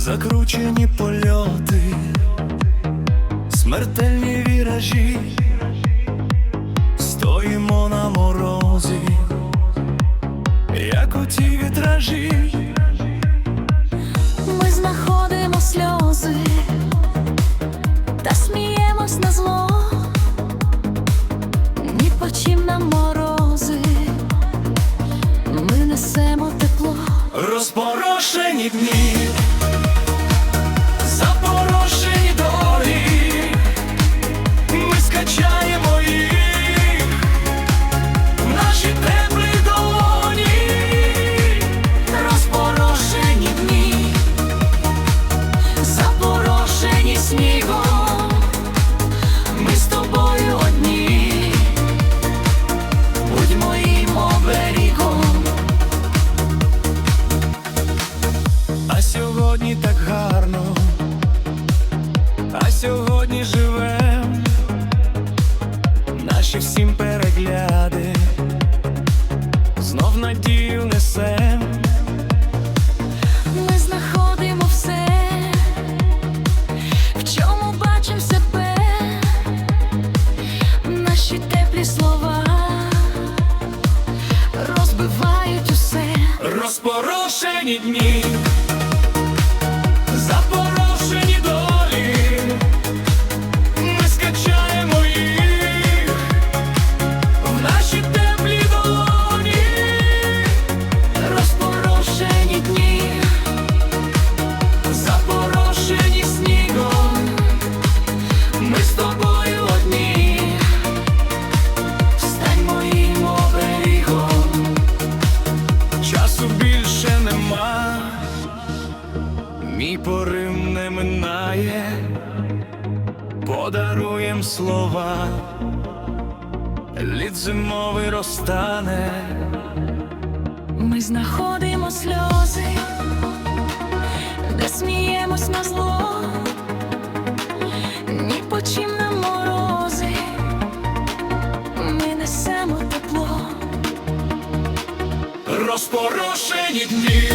закручені польоти, смертельні віражі, стоїмо на морозі, як у ті вітражі, Ми знаходимо сльози та сміємось на зло, ні по чим нам морози, ми несемо тепло. розпорошені дні, гарно, а сьогодні живем, наші всім перегляди, знов надію несем, Ми знаходимо все, в чому бачим себе, наші теплі слова розбивають усе. розпорошені дні, мій порив не минає, подаруєм слова, лід зимовий розтане, Ми знаходимо сльози, де сміємось на зло, ні по чим нам морози, ми несемо тепло. розпорошені дні,